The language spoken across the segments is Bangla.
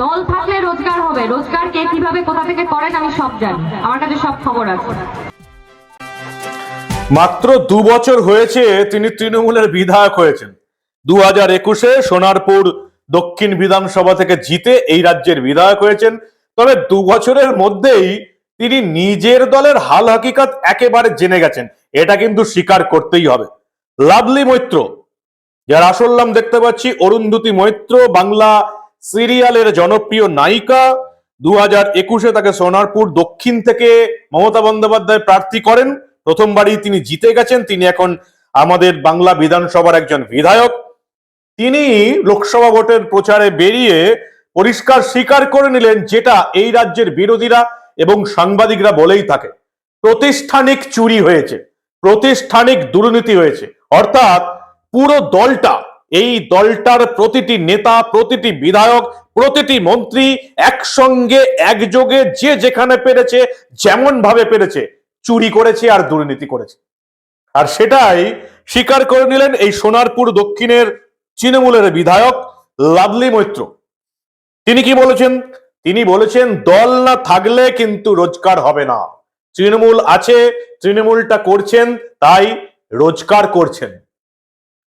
দল থাকলে রোজগার হবে। রোজগার কে কীভাবে, কোথা থেকে করেন, আমি সব জানি। আমার কাছে সব খবর আছে। মাত্র দু বছর হয়েছে তিনি তৃণমূলের বিধায়ক হয়েছেন। দু হাজার একুশে সোনারপুর দক্ষিণ বিধানসভা থেকে জিতে এই রাজ্যের বিধায়ক হয়েছেন। তবে দু বছরের মধ্যেই তিনি নিজের দলের হাল হাকিকাত একেবারে জেনে গেছেন। এটা কিন্তু স্বীকার করতেই হবে। লাভলি মৈত্র, যার আসল নাম দেখতে পাচ্ছি, অরুন্ধতি মৈত্র, বাংলা সিরিয়ালের জনপ্রিয় নায়িকা। দু হাজার একুশে তাকে সোনারপুর দক্ষিণ থেকে মমতা বন্দ্যোপাধ্যায় প্রার্থী করেন। প্রথমবারই তিনি জিতে গেছেন। তিনি এখন আমাদের বাংলা বিধানসভার একজন বিধায়ক। তিনি লোকসভা ভোটের প্রচারে বেরিয়ে পরিষ্কার স্বীকার করে নিলেন যেটা এই রাজ্যের বিরোধীরা এবং সাংবাদিকরা বলেই থাকে। প্রতিষ্ঠানিক চুরি হয়েছে, প্রতিষ্ঠানিক দুর্নীতি হয়েছে। অর্থাৎ পুরো দলটা এই দলটার প্রতিটি নেতা, প্রতিটি বিধায়ক, প্রতিটি মন্ত্রী একসঙ্গে, একযোগে যে যেখানে পেরেছে যেমন ভাবে পেরেছে, চুরি করেছে আর দুর্নীতি করেছে। আর সেটাই স্বীকার করে নিলেন এই সোনারপুর দক্ষিণের তৃণমূলের বিধায়ক লাভলি মৈত্র। তিনি কি বলেছেন? তিনি বলেছেন, দল না থাকলে কিন্তু রোজগার হবে না। তৃণমূল আছে, তৃণমূলটা করছেন, তাই রোজগার করছেন।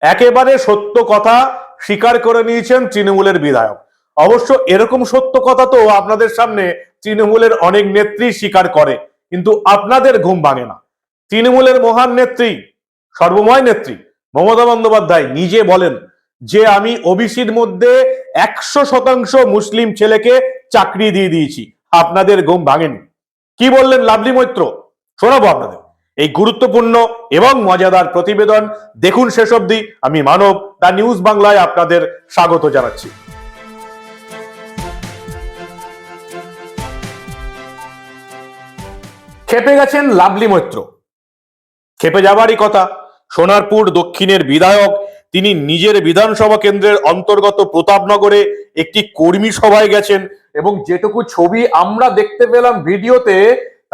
একেবারে সত্য কথা স্বীকার করে নিয়েছেন তৃণমূলের বিধায়ক। অবশ্য এরকম সত্য কথা তো আপনাদের সামনে তৃণমূলের অনেক নেত্রী স্বীকার করে, কিন্তু আপনাদের ঘুম ভাঙে না। তৃণমূলের মহান নেত্রী, সর্বময় নেত্রী মমতা বন্দ্যোপাধ্যায় নিজে বলেন যে, আমি ওবিসির মধ্যে একশো শতাংশ মুসলিম ছেলেকে চাকরি দিয়ে দিয়েছি। আপনাদের ঘুম ভাঙেনি। কি বললেন লাভলি মৈত্র? শোনাবো আপনাদের। এই গুরুত্বপূর্ণ এবং মজাদার প্রতিবেদন। দেখুন শেষ অবধি, আমি মানব, দা নিউজ বাংলায় আপনাদের স্বাগত জানাচ্ছি। খেপে গেছেন লাভলি মৈত্র। খেপে যাবারই কথা, সোনারপুর দক্ষিণের বিধায়ক, তিনি নিজের বিধানসভা কেন্দ্রের অন্তর্গত প্রতাপনগরে একটি কর্মী সভায় গেছেন এবং যেটুকু ছবি আমরা দেখতে পেলাম ভিডিওতে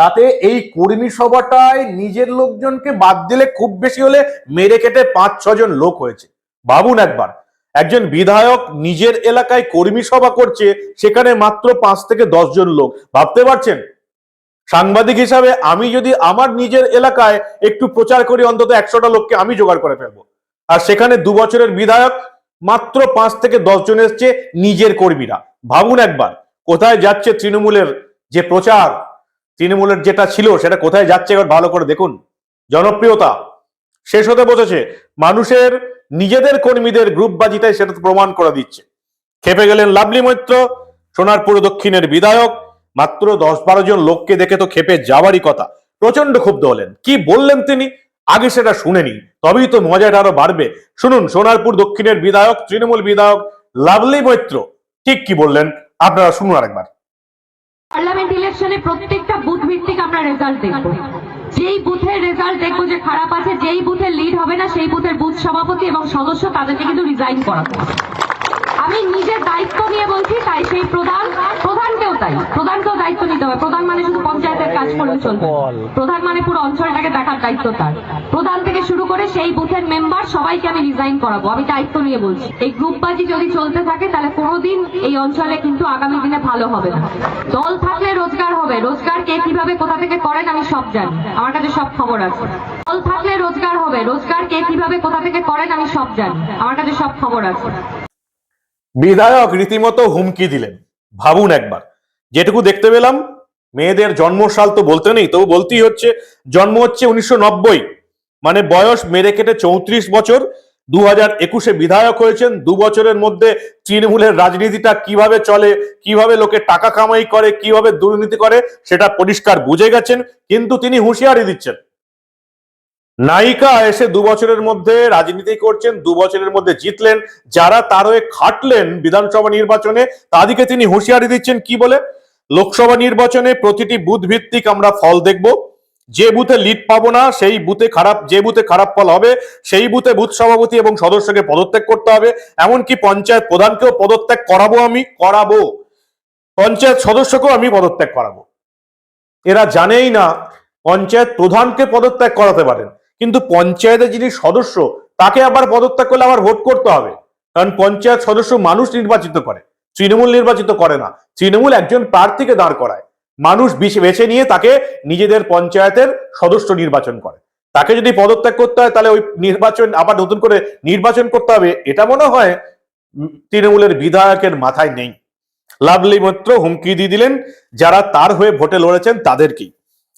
তাতে এই কর্মী সভাটায় নিজের লোকজনকে বাদ দিলে খুব বেশি হলে মেরে কেটে পাঁচ ছজন লোক হয়েছে। ভাবুন একবার, একজন বিধায়ক নিজের এলাকায় কর্মী সভা করছে, সেখানে মাত্র পাঁচ থেকে দশ জন লোক। ভাবতে পারছেন? সাংবাদিক হিসাবে আমি যদি আমার নিজের এলাকায় একটু প্রচার করি, অন্তত একশোটা লোককে আমি জোগাড় করে ফেলব। আর সেখানে দু বছরের বিধায়ক মাত্র পাঁচ থেকে দশ জন এসছে নিজের কর্মীরা। ভাবুন একবার, কোথায় যাচ্ছে তৃণমূলের যে প্রচার? তৃণমূলের যেটা ছিল সেটা কোথায় যাচ্ছে এবার ভালো করে দেখুন। জনপ্রিয়তা শেষ হতে বসেছে। মানুষের, নিজেদের কর্মীদের গ্রুপবাজিটাই সেটা তো প্রমাণ করে দিচ্ছে। খেপে গেলেন লাভলি মৈত্র, সোনারপুর দক্ষিণের বিধায়ক। মাত্র দশ বারো জন লোককে দেখে তো খেপে যাওয়ারই কথা। প্রচণ্ড ক্ষুব্ধ হলেন। কি বললেন তিনি? আগে সেটা শুনেনি, তবেই তো মজাটা আরও বাড়বে। শুনুন, সোনারপুর দক্ষিণের বিধায়ক, তৃণমূল বিধায়ক লাভলি মৈত্র, ঠিক কি বললেন? আপনারা শুনুন আরেকবার। পার্লামেন্ট ইলেকশনে প্রত্যেকটা বুথ ভিত্তিক আমরা রেজাল্ট দেখব। যেই বুথের রেজাল্ট দেখব যে খারাপ আছে, যেই বুথের লিড হবে না, সেই বুথের বুথ সভাপতি এবং সদস্য তাদেরকে কিন্তু রিজাইন করাবো। আমি নিজের দায়িত্ব নিয়ে বলছি, তাই সেই প্রধান, প্রধানকেও তাই। প্রধানকেও দায়িত্ব নিতে হবে। প্রধান মানে শুধু পঞ্চায়েতের চলবে প্রধান মানে পুরো অঞ্চলটাকে দেখার দায়িত্ব তার। প্রধান থেকে শুরু করে সেই বুথের মেম্বার সবাইকে আমি রিজাইন করাবো। আমি দায়িত্ব নিয়ে বলছি। এই গ্রুপবাজি যদি চলতে থাকে তাহলে কোনোদিন এই অঞ্চলে কিন্তু আগামী দিনে ভালো হবে না। দল থাকলে রোজগার হবে। রোজগার কে কীভাবে কোথা থেকে করেন আমি সব জানি। আমার কাছে সব খবর আছে। দল থাকলে রোজগার হবে। রোজগার কে কীভাবে কোথা থেকে করেন আমি সব জানি। আমার কাছে সব খবর আছে। বিধায়ক রীতিমতো হুমকি দিলেন। ভাবুন একবার। যেটুকু দেখতে পেলাম মেয়েদের জন্মসাল তো বলতে নেই, তবু বলতেই হচ্ছে, জন্ম হচ্ছে উনিশশো নব্বই। মানে বয়স মেরে কেটে চৌত্রিশ বছর। দু হাজার একুশে বিধায়ক হয়েছেন, দু বছরের মধ্যে তৃণমূলের রাজনীতিটা কীভাবে চলে, কীভাবে লোকে টাকা কামাই করে, কীভাবে দুর্নীতি করে, সেটা পরিষ্কার বুঝে গেছেন, কিন্তু তিনি হুঁশিয়ারি দিচ্ছেন। নায়িকা এসে দু বছরের মধ্যে রাজনীতি করছেন, দু বছরের মধ্যে জিতলেন। যারা তার হয়ে খাটলেন বিধানসভা নির্বাচনে, তাদেরকে তিনি হুঁশিয়ারি দিচ্ছেন কি বলে? লোকসভা নির্বাচনে প্রতিটি বুথ ভিত্তিক আমরা ফল দেখব। যে বুথে লিড পাবো না, সেই বুথে খারাপ, যে বুথে খারাপ ফল হবে, সেই বুথে বুথ সভাপতি এবং সদস্যকে পদত্যাগ করতে হবে। এমনকি পঞ্চায়েত প্রধানকেও পদত্যাগ করাবো আমি, করাবো। পঞ্চায়েত সদস্যকেও আমি পদত্যাগ করাবো। এরা জানেই না, পঞ্চায়েত প্রধানকে পদত্যাগ করাতে পারেন। কিন্তু পঞ্চায়েতের যিনি সদস্য, তাকে আবার পদত্যাগ করলে আবার ভোট করতে হবে। কারণ পঞ্চায়েত সদস্য মানুষ নির্বাচিত করে। তৃণমূল নির্বাচিত করে না। তৃণমূল একজন প্রার্থীকে দাঁড় করায়। মানুষ বেছে নিয়ে তাকে নিজেদের পঞ্চায়েতের সদস্য নির্বাচন করে। তাকে যদি পদত্যাগ করতে হয়, তাহলে ওই নির্বাচন, আবার নতুন করে নির্বাচন করতে হবে, এটা মনে হয় তৃণমূলের বিধায়কের মাথায় নেই। লাভলি মৈত্র হুমকি দিয়ে দিলেন, যারা তার হয়ে ভোটে লড়েছেন তাদেরকেই।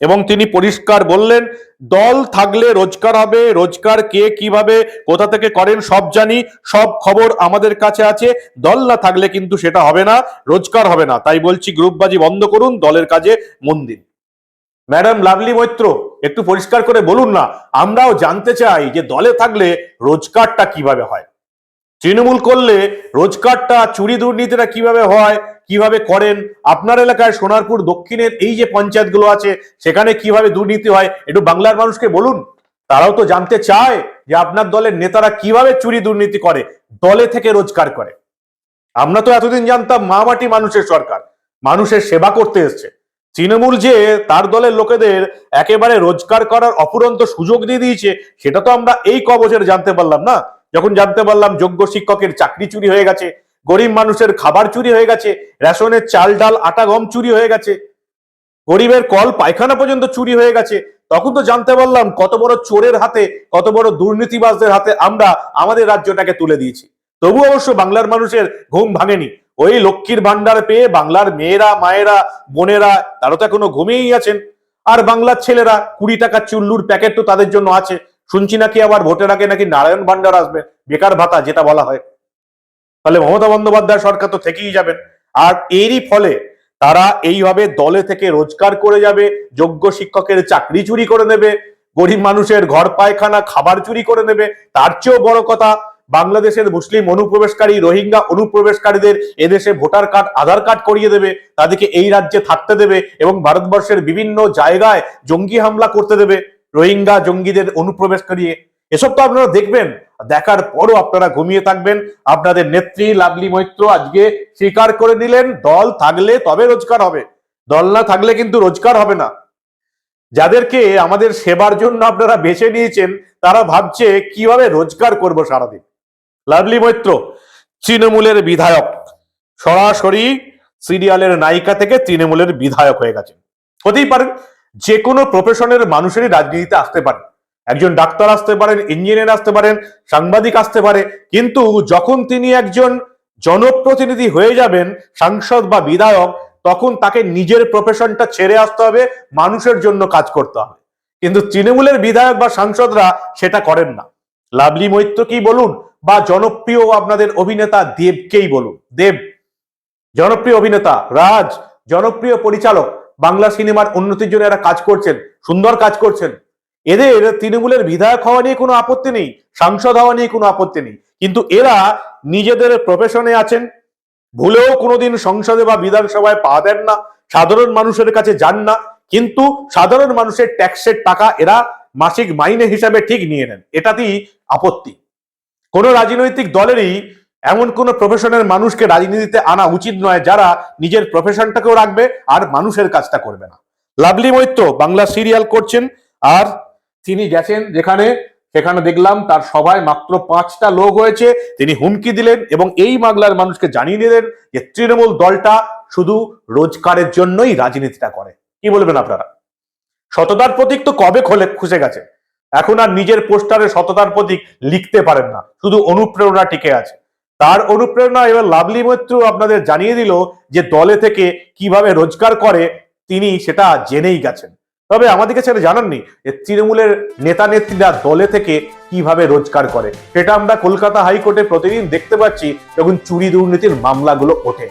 এবং তিনি পরিষ্কার বললেন, দল থাকলে রোজগার হবে, রোজগার কে কীভাবে, কোথা থেকে করেন সব জানি, সব খবর আমাদের কাছে আছে। দল না থাকলে কিন্তু সেটা হবে না, রোজগার হবে না। তাই বলছি, গ্রুপবাজি বন্ধ করুন, দলের কাজে মন দিন। ম্যাডাম লাভলি মৈত্র, একটু পরিষ্কার করে বলুন না, আমরাও জানতে চাই যে দলে থাকলে রোজগারটা কীভাবে হয়। তৃণমূল করলে রোজগারটা, চুরি দুর্নীতিটা কীভাবে হয়, কীভাবে করেন? আপনার এলাকায় সোনারপুর দক্ষিণের এই যে পঞ্চায়েতগুলো আছে, সেখানে কীভাবে দুর্নীতি হয়, একটু বাংলার মানুষকে বলুন। তারাও তো জানতে চায় যে আপনার দলের নেতারা কীভাবে চুরি দুর্নীতি করে, দলে থেকে রোজগার করে। আমরা তো এতদিন জানতাম মা মাটি মানুষের সরকার, মানুষের সেবা করতে এসছে। তৃণমূল যে তার দলের লোকেদের একেবারে রোজগার করার অপুরন্ত সুযোগ দিয়ে দিয়েছে, সেটা তো আমরা এই কবচের জানতে পারলাম না। যখন জানতে পারলাম যোগ্য শিক্ষকের চাকরি চুরি হয়ে গেছে, গরিব মানুষের খাবার চুরি হয়ে গেছে, রেশনের চাল ডাল আটা গম চুরি হয়ে গেছে, গরিবের কল পায়খানা পর্যন্ত চুরি হয়ে গেছে, তখন তো জানতে পারলাম কত বড় চোরের হাতে, কত বড় দুর্নীতিবাজদের হাতে আমরা আমাদের রাজ্যটাকে তুলে দিয়েছি। তবু অবশ্য বাংলার মানুষের ঘুম ভাঙেনি। ওই লক্ষ্মীর ভান্ডার পেয়ে বাংলার মেয়েরা, মায়েরা, বোনেরা, তারা তো এখনও ঘুমিয়েই আছেন। আর বাংলার ছেলেরা কুড়ি টাকা চুল্লুর প্যাকেট তো তাদের জন্য আছে। শুনছি নাকি আবার ভোটের আগে নাকি নারায়ণ ভান্ডার আসবে, বেকার ভাতা যেটা বলা হয়। তাহলে মমতা বন্দ্যোপাধ্যায় সরকার তো থেকেই যাবেন। আর এরই ফলে তারা এইভাবে দলে থেকে রোজগার করে যাবে, যোগ্য শিক্ষকের চাকরি চুরি করে নেবে, গরিব মানুষের ঘর, পায়খানা, খাবার চুরি করে নেবে। তার চেয়েও বড় কথা, বাংলাদেশের মুসলিম অনুপ্রবেশকারী রোহিঙ্গা অনুপ্রবেশকারীদের এদেশে ভোটার কার্ড, আধার কার্ড করিয়ে দেবে, তাদেরকে এই রাজ্যে থাকতে দেবে এবং ভারতবর্ষের বিভিন্ন জায়গায় জঙ্গি হামলা করতে দেবে। রোহিঙ্গা জঙ্গিদের অনুপ্রবেশ করিয়ে, এসব তো আপনারা দেখবেন। দেখার পরও আপনারা ঘুমিয়ে থাকবেন। আপনাদের নেত্রী লাভলি মৈত্র আজকে স্বীকার করে নিলেন দল থাকলে তবে রোজগার হবে। দল না থাকলে কিন্তু রোজগার হবে না। যাদেরকে আমাদের সেবার জন্য আপনারা বেছে নিয়েছেন, তারা ভাবছে, কীভাবে রোজগার করব সারাদিন? লাভলি মৈত্র, তৃণমূলের বিধায়ক। সরাসরি সিরিয়ালের নায়িকা থেকে তৃণমূলের বিধায়ক হয়ে গেছেন। হতেই পারেন যে কোনো প্রফেশনের মানুষেরই রাজনীতিতে আসতে পারে। একজন ডাক্তার আসতে পারেন ইঞ্জিনিয়ার আসতে পারেন, সাংবাদিক আসতে পারে, কিন্তু যখন তিনি একজন জনপ্রতিনিধি হয়ে যাবেন, সাংসদ বা বিধায়ক, তখন তাকে নিজের প্রফেশনটা ছেড়ে আসতে হবে, মানুষের জন্য কাজ করতে হবে। কিন্তু তৃণমূলের বিধায়ক বা সাংসদরা সেটা করেন না। লাভলি মৈত্র কি বলুন বা জনপ্রিয় আপনাদের অভিনেতা দেবকেই বলুন? দেব, জনপ্রিয় অভিনেতা, রাজ, জনপ্রিয় পরিচালক বাংলা সিনেমার উন্নতির জন্য এরা কাজ করছেন, সুন্দর কাজ করছেন। এদের তৃণমূলের বিধায়ক হওয়া নিয়ে কোনো আপত্তি নেই, সাংসদ হওয়া নিয়ে কোনো আপত্তি নেই। কিন্তু এরা নিজেদের প্রফেশনে আছেন, ভুলেও কোনোদিন সংসদে বা বিধানসভায় পা দেন না, সাধারণ মানুষের কাছে যান না, কিন্তু সাধারণ মানুষের ট্যাক্সের টাকা এরা মাসিক মাইনে হিসাবে ঠিক নিয়ে নেন। এটাতেই আপত্তি। কোন রাজনৈতিক দলেরই এমন কোন প্রফেশনের মানুষকে রাজনীতিতে আনা উচিত নয় যারা নিজের প্রফেশনটাকেও রাখবে আর মানুষের কাজটা করবে না। লাভলি মৈত্র, বাংলা সিরিয়াল করছেন আর তিনি গেছেন যেখানে, সেখানে দেখলাম তার সভায় মাত্র পাঁচটা লোক হয়েছে, তিনি হুমকি দিলেন এবং এই বাংলার মানুষকে জানিয়ে দিলেন যে তৃণমূল দলটা শুধু রোজগারের জন্যই রাজনীতিটা করে। কি বলবেন আপনারা? সততার প্রতীক তো কবে খোলে খুশে গেছে। এখন আর নিজের পোস্টারে সততার প্রতীক লিখতে পারেন না। শুধু অনুপ্রেরণা টিকে আছে। তার অনুপ্রেরণা এবার লাভলি মৈত্র আপনাদের জানিয়ে দিল যে দলে থেকে কীভাবে রোজগার করে তিনি সেটা জেনেই গেছেন। তবে আমাদেরকে সেটা জানাননি যে তৃণমূলের নেতা নেত্রীরা দলে থেকে কীভাবে রোজগার করে। সেটা আমরা কলকাতা হাইকোর্টে প্রতিদিন দেখতে পাচ্ছি যখন চুরি দুর্নীতির মামলাগুলো ওঠে।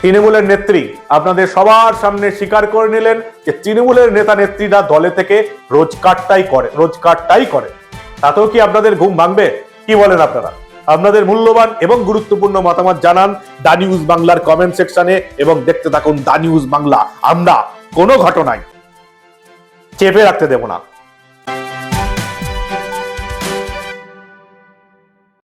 তৃণমূলের নেত্রী আপনাদের সবার সামনে স্বীকার করে নিলেন যে তৃণমূলের নেতা নেত্রীরা দলে থেকে রোজগারটাই করে রোজগারটাই করে। তাতেও কি আপনাদের ঘুম ভাঙবে? কি বলেন আপনারা? আপনাদের মূল্যবান এবং গুরুত্বপূর্ণ মতামত জানান দা নিউজ বাংলার কমেন্ট সেকশনে এবং দেখতে থাকুন দা নিউজ বাংলা। আমরা কোনো ঘটনায় চেপে রাখতে দেব না।